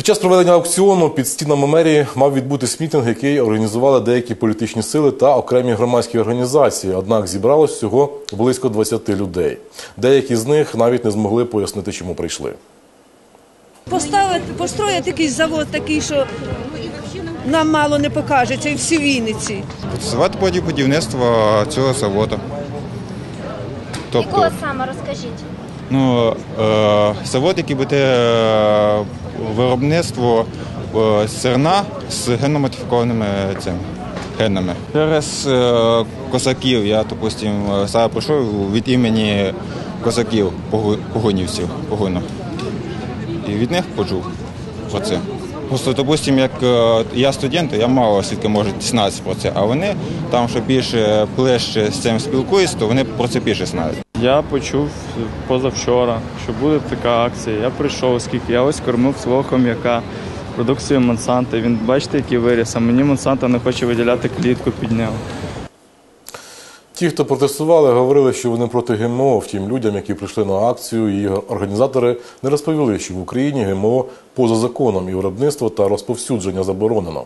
Під час проведення аукціону під стінами мерії мав відбутись мітинг, який організували деякі політичні сили та окремі громадські організації. Однак зібралось всього близько 20 людей. Деякі з них навіть не змогли пояснити, чому прийшли. Поставити, построїть якийсь завод такий, що нам мало не покажеться, і всі Вінниці. Працювати проти будівництва цього заводу. Тобто, Якого саме розкажіть? Ну, е, завод, який буде е, виробництво е, зерна з генномодифікованими цими генами. Через козаків я, допустим, саме прийшов від імені козаків, погонівців, погону. І від них почув про це. Просто, допустим, як я студент, я мало свідки можу дізнатися про це, а вони там, що більше ближче з цим спілкуються, то вони про це більше знають. Я почув позавчора, що буде така акція. Я прийшов, оскільки я ось кормив свого хом'яка продукцією Монсанто. Він бачите, який виріс, а мені Монсанто не хоче виділяти клітку під нього. Ті, хто протестували, говорили, що вони проти ГМО. Втім, людям, які прийшли на акцію, її організатори не розповіли, що в Україні ГМО поза законом і виробництво та розповсюдження заборонено.